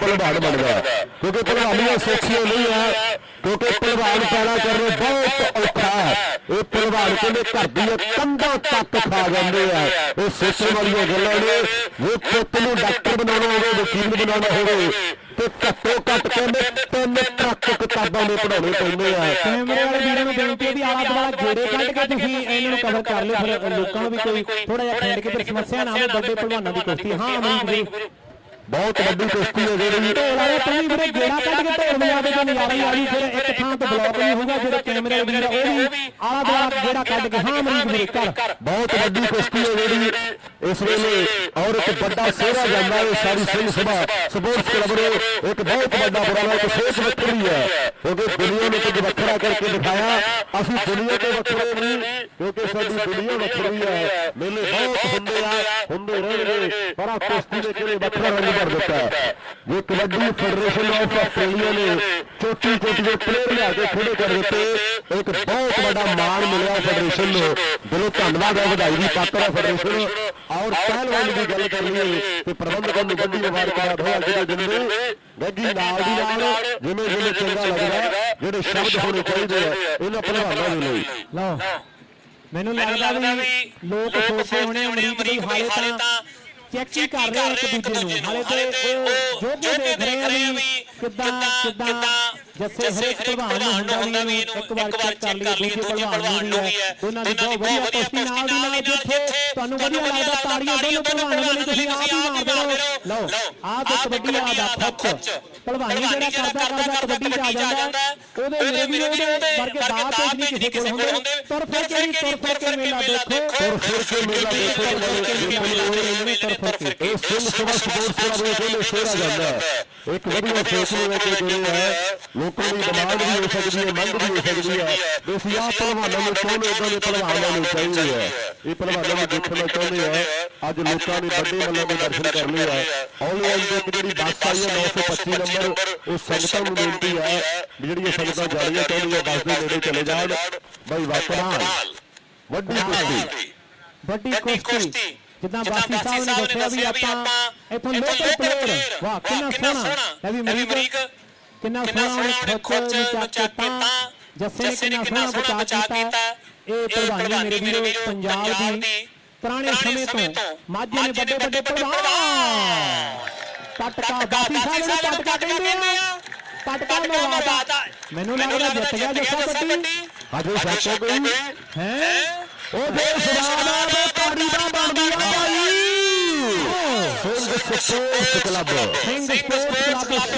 ਭਲਵਾਨ ਬਣਦਾ। ਹੈ। ਕਿਉਂਕਿ ਭਲਵਾਨੀਆਂ ਸੌਖੀਆਂ ਨਹੀਂ ਹੈ। ਕਿਉਂਕਿ ਭਲਵਾਨ ਪੈਦਾ ਕਰਨਾ ਬਹੁਤ ਔਖਾ ਹੈ। ਇਹ ਭਲਵਾਨ ਕਹਿੰਦੇ ਘਰ ਦੀਆਂ ਕੰਧਾਂ ਤੱਕ ਖਾ ਜਾਂਦੇ ਆ। ਇਹ ਸੋਚਣ ਵਾਲੀਆਂ ਗੱਲਾਂ ਨੇ। ਜੇ ਪੁੱਤ ਨੂੰ ਡਾਕਟਰ ਬਣਾਉਣਾ ਹੋਵੇ, ਵਕੀਲ ਬਣਾਉਣਾ ਹੋਵੇ, ਤੇ ਘੱਟੋ ਘੱਟ ਕਹਿੰਦੇ ਤਿੰਨ ਟਰੱਕ ਕਿਤਾਬਾਂ ਦੇ ਪੜਾਉਣੇ ਪੈਂਦੇ ਆ। ਕੈਮਰੇ ਵਾਲੇ ਵੀਰਾਂ ਨੂੰ ਬੇਨਤੀ ਹੈ ਵੀ ਆਲਾ ਦੁਆਲਾ ਜੋੜੇ ਕੱਢ ਕੇ ਤੁਸੀਂ ਇਹਨਾਂ ਨੂੰ ਕਵਰ ਕਰ ਲਿਓ। ਫਿਰ ਲੋਕਾਂ ਨੂੰ ਵੀ ਕੋਈ ਥੋੜਾ ਜਿਹਾ ਖੇਡ ਕੇ ਫਿਰ ਸਮੱਸਿਆ ਨਾ ਆਵੇ, ਵੱਡੇ ਪਹਿਲਵਾਨਾਂ ਦੀ ਕੁਸ਼ਤੀ। ਹਾਂ, ਅਮਰੀਕ ਵੀਰ ਬਹੁਤ ਵੱਡੀ ਕੁਸ਼ਤੀ ਹੈ ਜਿਹੜੀ ਢੋਲ ਵਾਲੇ ਵੀ ਵੀਰੇ ਗੇੜਾ ਕੱਢ ਕੇ ਢੋਲ ਵਜਾਵੇ ਤੇ ਨਜ਼ਾਰਾ ਹੀ ਆ ਜੂ ਫਿਰ ਇੱਕ ਥਾਂ ਤੇ ਬਲੌਕ ਨਹੀਂ ਹੋਊਗਾ ਜਿਹੜੇ ਕੈਮਰੇ ਵੀਰ ਉਹ ਵੀ ਆਲਾ ਦੁਆਲਾ ਗੇੜਾ ਕੱਢ ਕੇ ਹਾਂ ਅਮਰੀਕ ਵੀਰੇ ਕਰ ਬਹੁਤ ਵੱਡੀ ਕੁਸ਼ਤੀ ਹੈ ਜਿਹੜੀ ਇਸ ਵੇਲੇ ਔਰ ਇੱਕ ਵੱਡਾ ਸਿਹਰਾ ਜਾਂਦਾ ਹੈ ਸਾਰੀ ਸਿੰਘ ਸਭਾ ਸਪੋਰਟਸ ਕਲੱਬ ਨੇ ਇੱਕ ਬਹੁਤ ਵੱਡਾ ਉਪਰਾਲਾ ਇੱਕ ਸੋਚ ਵੱਖਰੀ ਹੈ ਕਿਉਂਕਿ ਦੁਨੀਆ ਨੂੰ ਕੁਝ ਵੱਖਰਾ ਕਰਕੇ ਦਿਖਾਇਆ ਅਸੀਂ ਦੁਨੀਆ ਤੋਂ ਵੱਖਰੇ ਨਹੀਂ ਕਿਉਂਕਿ ਸਾਡੀ ਦੁਨੀਆ ਵੱਖਰੀ ਹੈ। ਮੇਲੇ ਬਹੁਤ ਹੁੰਦੇ ਆ ਹੁੰਦੇ ਰਹਿਣਗੇ ਪਰ ਆ ਕੁਸ਼ਤੀ ਦੇ ਕਿਹੜੇ ਵੱਖਰਾ ਰੰਗ ਭਰ ਦਿੱਤਾ ਜੇ ਕਬੱਡੀ ਫੈਡਰੇਸ਼ਨ ਆਫ ਆਸਟ੍ਰੇਲੀਆ ਨੇ ਚੋਟੀ ਚੋਟੀ ਦੇ ਪਲੇਅਰ ਲਿਆ ਕੇ ਖੜੇ ਕਰ ਦਿੱਤੇ। ਇੱਕ ਬਹੁਤ ਵੱਡਾ ਮਾਣ ਮਿਲਿਆ ਫੈਡਰੇਸ਼ਨ ਨੂੰ। ਦਿਲੋਂ ਧੰਨਵਾਦ ਹੈ ਵਧਾਈ ਦੀ ਪਾਤਰ ਹੈ ਫੈਡਰੇਸ਼ਨ ਔਰ ਪਹਿਲਵਾਨ ਦੀ ਗੱਲ ਕਰ ਲਈਏ ਤੇ ਪ੍ਰਬੰਧਕਾਂ ਨੂੰ ਵੱਡੀ ਮੁਬਾਰਕਬਾਦ ਹੋਇਆ ਜਿਹੜੇ ਦਿੰਦੇ ਗੱਗੀ ਨਾਲ ਦੀ ਨਾਲ ਜਿਵੇਂ ਜਿਵੇਂ ਚੰਗਾ ਲੱਗਦਾ ਜਿਹੜੇ ਸ਼ਬਦ ਹੋਣੇ ਚਾਹੀਦੇ ਆ ਇਹਨਾਂ ਪਹਿਲਵਾਨਾਂ ਦੇ ਲਈ। ਲਓ। ਮੈਨੂੰ ਲੱਗਦਾ ਵੀ ਲੋਕ ਸੋਚਦੇ ਹੋਣੇ ਅਮਰੀਕ ਦੀ ਹਾਲੇ ਤਾਂ ਚੈੱਕ ਹੀ ਕਰ ਰਹੇ ਇੱਕ ਦੂਜੇ ਨੂੰ। ਹਾਲੇ ਤੇ ਉਹ ਜੋਗੇ ਦੇਖ ਰਹੇ ਆ ਵੀ ਕਿੱਦਾਂ ਕਿੱਦਾਂ ਜੱਸੇ ਹਰੇਕ ਭਲਵਾਨ ਨੂੰ ਹੁੰਦਾ ਵੀ ਇੱਕ ਵਾਰ ਚੈੱਕ ਕਰ ਲਈਏ ਦੂਜੇ ਭਲਵਾਨ ਨੂੰ ਵੀ ਹੈ। ਦੋਨਾਂ ਦੀ ਬਹੁਤ ਵਧੀਆ ਕੁਸ਼ਤੀ ਨਾਲ ਦੀ ਨਾਲ ਜਿੱਥੇ ਤੁਹਾਨੂੰ ਵਧੀਆ ਲੱਗਦਾ ਤਾੜੀਆਂ ਦੋਨੋਂ ਭਲਵਾਨਾਂ ਦੇ ਲਈ ਤੁਸੀਂ ਆਪ ਹੀ ਲਓ ਆਹ ਤੇ ਕਬੱਡੀ ਵਾਲਾ ਦਾ ਖੱਚ ਭਲਵਾਨੀ ਜਿਹੜਾ ਕਰਦਾ ਕਰਦਾ ਕਬੱਡੀ 'ਚ ਆ ਜਾਂਦਾ। ਉਹਦੇ ਮੇਰੇ ਵੀ ਉਹਦੇ ਵਰਗੇ ਦਾਅ ਤੇ ਨਹੀਂ ਕਿਸੇ ਕੋਲ ਹੁੰਦੇ। ਤੁਰ ਫਿਰ ਕੇ ਤੁਰ ਫਿਰ ਕੇ ਮੇਲਾ ਦੇਖੋ। ਔਰ ਫਿਰ ਕੇ ਮੇਲਾ ਦੇਖੋ। ਤੁਰ ਫਿਰ ਕੇ ਮੇਲਾ ਦੇਖੋ। ਤੁਰ ਫਿਰ ਕੇ ਇਹ ਸਿੰਘ ਸਭਾ ਸਪੋਰਟਸ ਕਲੱਬ ਦੇ ਸ਼ੇਰਾ ਜਾਂਦਾ। ਹੈ। ਇੱਕ ਵਧੀਆ ਸੋਚ ਨੂੰ ਲੈ ਕੇ ਜੁੜੇ ਹੈ ਲੋਕਾਂ ਦੀ ਡਿਮਾਂਡ ਵੀ ਹੋ ਸਕਦੀ ਹੈ ਮੰਗ ਵੀ ਹੋ ਸਕਦੀ ਹੈ। ਤੇ ਅਸੀਂ ਆਹ ਪਹਿਲਵਾਨਾਂ ਨੂੰ ਚਾਹੁੰਦੇ ਇਦਾਂ ਦੇ ਪਹਿਲਵਾਨਾਂ ਨੂੰ ਚਾਹੀਦੇ ਹੈ? ਇਹ ਪਹਿਲਵਾਨਾਂ ਨੂੰ ਦੇਖਣਾ ਚਾਹੁੰਦੇ ਆ ਅੱਜ ਲੋਕਾਂ ਨੇ ਵੱਡੇ ਮੱਲਾਂ ਦੇ ਦਰਸ਼ਨ ਕਰ ਲਏ ਆ। ਆਨਲਾਈਨ ਦੇ ਇੱਕ ਜਿਹੜੀ ਬੱਸ ਆਈ ਹੈ 925 ਨੰਬਰ ਉਹ ਸੰਗਤਾਂ ਨੂੰ ਬੇਨਤੀ ਹੈ ਜਿਹੜੀਆਂ ਸੰਗਤਾਂ ਜਾਣੀਆਂ ਚਾਹੁੰਦੀਆਂ ਬੱਸ ਦੇ ਨੇੜੇ ਚਲੇ ਜਾਣ। ਬਈ ਵਕਮਾਲ ਵੱਡੀ ਕੁਸ਼ਤੀ। ਵੱਡੀ ਕੁਸ਼ਤੀ। ਜਿੱਦਾਂ ਬਾਸੀ ਸਾਹਿਬ ਨੇ ਦੱਸਿਆ ਵੀ ਆਪਾਂ ਇਥੋਂ ਲੋਕਲ ਪਲੇਅਰ ਵਾਹ ਕਿੰਨਾ ਸੋਹਣਾ ਲੈ ਵੀ ਅਮਰੀਕ ਕਿੰਨਾ ਸੋਹਣਾ ਉਹਨੇ ਖੋਚ ਚੱਕ ਕੇ ਤਾਂ ਜੱਸੇ ਨੇ ਕਿੰਨਾ ਸੋਹਣਾ ਬਚਾ ਕੀਤਾ ਇਹ ਪ੍ਰਧਾਨੀ ਮੇਰੇ ਵੀਰੋ ਪੰਜਾਬ ਦੀ ਪੁਰਾਣੇ ਸਮੇਂ ਤੋਂ ਮਾਝੇ ਨੇ ਵੱਡੇ ਵੱਡੇ ਪ੍ਰਧਾਨ ਪਟਕਾ ਬਾਸੀ ਸਾਹਿਬ ਨੇ ਪਟਕਾ ਕਹਿੰਦੇ ਆ ਪਟਕਾ ਮਰਵਾਤਾ ਮੈਨੂੰ ਲੱਗਦਾ ਜਿੱਤ ਗਿਆ ਜੱਸਾ ਬੱਟੀ ਅਜੇ ਸੱਚ ਹੋ ਗਈ ਹੈ ਉਹ ਦੇਸ਼ ਦਾ ਦੇ ਤਾੜੀ ਦਾ ਬਣਦੀ ਆ ਭਾਈ Singh sports club Singh sports club